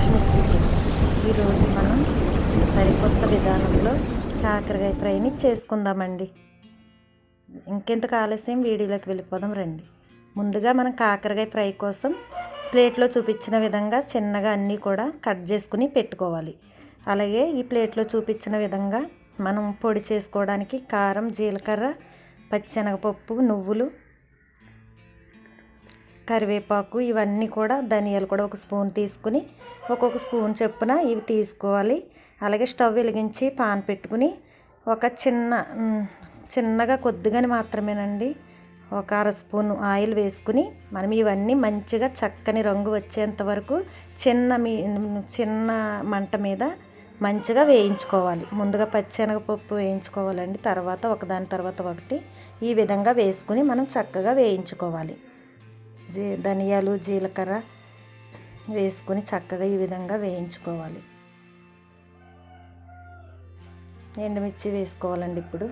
Lakshmi's kitchen ఈరోజు మనం సరికొత్త విధానంలో కాకరకాయ ఫ్రైని చేసుకుందామండి. ఇంకెంతకు ఆలస్యం? వీడియోలోకి వెళ్ళిపోదాం రండి. ముందుగా మనం కాకరకాయ ఫ్రై కోసం ప్లేట్లో చూపించిన విధంగా చిన్నగా అన్నీ కూడా కట్ చేసుకుని పెట్టుకోవాలి. అలాగే ఈ ప్లేట్లో చూపించిన విధంగా మనం పొడి చేసుకోవడానికి కారం జీలకర్ర పచ్చెనగపప్పు నువ్వులు కరివేపాకు ఇవన్నీ కూడా ధనియాలు కూడా ఒక స్పూన్ తీసుకుని ఒక్కొక్క స్పూన్ చొప్పున ఇవి తీసుకోవాలి. అలాగే స్టవ్ వెలిగించి పాన్ పెట్టుకుని ఒక చిన్న చిన్నగా కొద్దిగాని మాత్రమేనండి. ఒక అర స్పూన్ ఆయిల్ వేసుకుని మనం ఇవన్నీ మంచిగా చక్కని రంగు వచ్చేంత వరకు చిన్న మీ చిన్న మంట మీద మంచిగా వేయించుకోవాలి. ముందుగా పచ్చెనగపప్పు వేయించుకోవాలండి. తర్వాత ఒకదాని తర్వాత ఒకటి ఈ విధంగా వేసుకుని మనం చక్కగా వేయించుకోవాలి. జీ ధనియాలు జీలకర్ర వేసుకొని చక్కగా ఈ విధంగా వేయించుకోవాలి. ఎండుమిర్చి వేసుకోవాలండి ఇప్పుడు.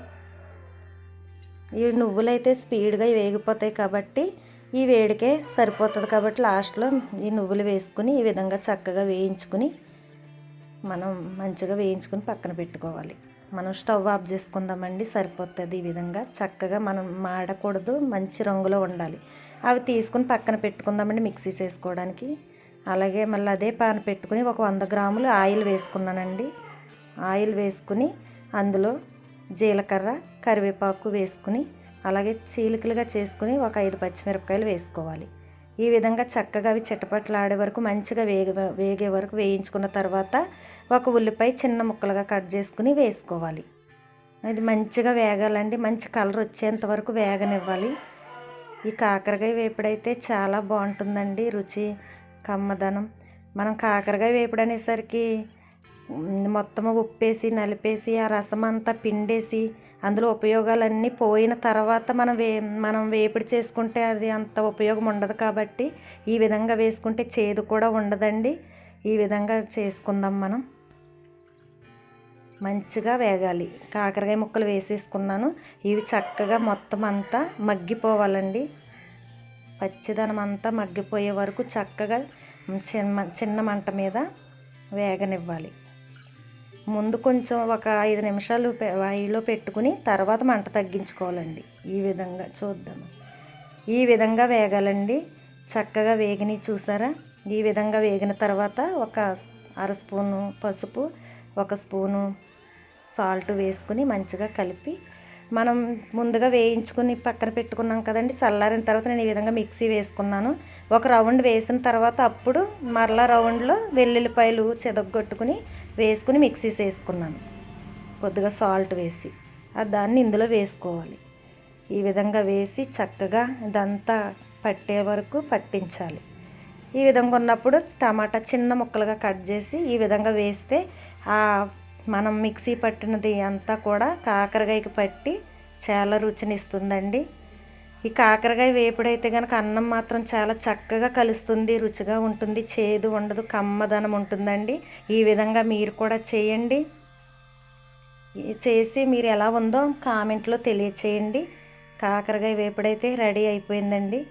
ఈ నువ్వులైతే స్పీడ్గా వేగిపోతాయి కాబట్టి ఈ వేడికే సరిపోతుంది కాబట్టి లాస్ట్లో ఈ నువ్వులు వేసుకుని ఈ విధంగా చక్కగా వేయించుకుని మనం మంచిగా వేయించుకుని పక్కన పెట్టుకోవాలి. మనం స్టవ్ ఆఫ్ చేసుకుందామండి సరిపోతుంది ఈ విధంగా. చక్కగా మనం మాడకూడదు మంచి రంగులో ఉండాలి. అవి తీసుకుని పక్కన పెట్టుకుందామండి మిక్సీ చేసుకోవడానికి. అలాగే మళ్ళీ అదే పాన్ పెట్టుకుని ఒక వంద గ్రాములు ఆయిల్ వేసుకున్నానండి. ఆయిల్ వేసుకుని అందులో జీలకర్ర కరివేపాకు వేసుకుని అలాగే చీలికలుగా చేసుకుని ఒక ఐదు పచ్చిమిరపకాయలు వేసుకోవాలి. ఈ విధంగా చక్కగా అవి చిటపట్లాడే వరకు మంచిగా వేగ వేగే వరకు వేయించుకున్న తర్వాత ఒక ఉల్లిపాయ చిన్న ముక్కలుగా కట్ చేసుకుని వేసుకోవాలి. అది మంచిగా వేగాలండి. మంచి కలర్ వచ్చేంత వరకు వేగనివ్వాలి. ఈ కాకరకాయ వేపుడైతే చాలా బాగుంటుందండి. రుచి కమ్మదనం. మనం కాకరకాయ వేపుడు అనేసరికి మొత్తం ఉప్పేసి నలిపేసి ఆ రసం అంతా పిండేసి అందులో ఉపయోగాలన్నీ పోయిన తర్వాత మనం వే మనం వేపుడు చేసుకుంటే అది అంత ఉపయోగం ఉండదు కాబట్టి ఈ విధంగా వేసుకుంటే చేదు కూడా ఉండదండి. ఈ విధంగా చేసుకుందాం మనం. మంచిగా వేగాలి. కాకరకాయ ముక్కలు వేసేసుకున్నాను. ఇవి చక్కగా మొత్తం అంతా మగ్గిపోవాలండి. పచ్చిదనం అంతా మగ్గిపోయే వరకు చక్కగా చిన్న చిన్న మంట మీద వేగనివ్వాలి. ముందు కొంచెం ఒక ఐదు నిమిషాలు వాయిలో పెట్టుకుని తర్వాత మంట తగ్గించుకోవాలండి. ఈ విధంగా చూద్దాం ఈ విధంగా వేగాలండి. చక్కగా వేగిని చూసారా? ఈ విధంగా వేగిన తర్వాత ఒక అర స్పూను పసుపు ఒక స్పూను సాల్ట్ వేసుకుని మంచిగా కలిపి మనం ముందుగా వేయించుకుని పక్కన పెట్టుకున్నాం కదండి చల్లారిన తర్వాత నేను ఈ విధంగా మిక్సీ వేసుకున్నాను. ఒక రౌండ్ వేసిన తర్వాత అప్పుడు మరలా రౌండ్లో వెల్లుల్లిపాయలు చెదగొట్టుకుని వేసుకుని మిక్సీ వేసుకున్నాను కొద్దిగా సాల్ట్ వేసి దాన్ని ఇందులో వేసుకోవాలి. ఈ విధంగా వేసి చక్కగా ఇదంతా పట్టే వరకు పట్టించాలి. ఈ విధంగా ఉన్నప్పుడు టమాటా చిన్న ముక్కలుగా కట్ చేసి ఈ విధంగా వేస్తే ఆ మనం మిక్సీ పట్టినది అంతా కూడా కాకరకాయకి పట్టి చాలా రుచినిస్తుందండి. ఈ కాకరకాయ వేపుడైతే కనుక అన్నం మాత్రం చాలా చక్కగా కలుస్తుంది రుచిగా ఉంటుంది చేదు ఉండదు కమ్మదనం ఉంటుందండి. ఈ విధంగా మీరు కూడా చేయండి. చేసి మీరు ఎలా ఉందో కామెంట్లో తెలియచేయండి. కాకరకాయ వేపుడైతే రెడీ అయిపోయిందండి.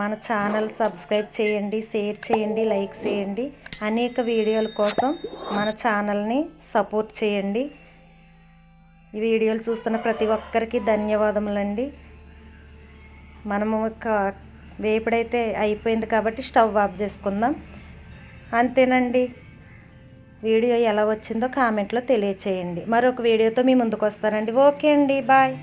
మన ఛానల్ సబ్స్క్రైబ్ చేయండి షేర్ చేయండి లైక్ చేయండి. అనేక వీడియోల కోసం మన ఛానల్ని సపోర్ట్ చేయండి. ఈ వీడియోలు చూస్తున్న ప్రతి ఒక్కరికి ధన్యవాదములండి. మనము వేపుడైతే అయిపోయింది కాబట్టి స్టవ్ ఆఫ్ చేసుకుందాం. అంతేనండి. వీడియో ఎలా వచ్చిందో కామెంట్లో తెలియచేయండి. మరొక వీడియోతో మీ ముందుకు వస్తానండి. ఓకే అండి. బాయ్.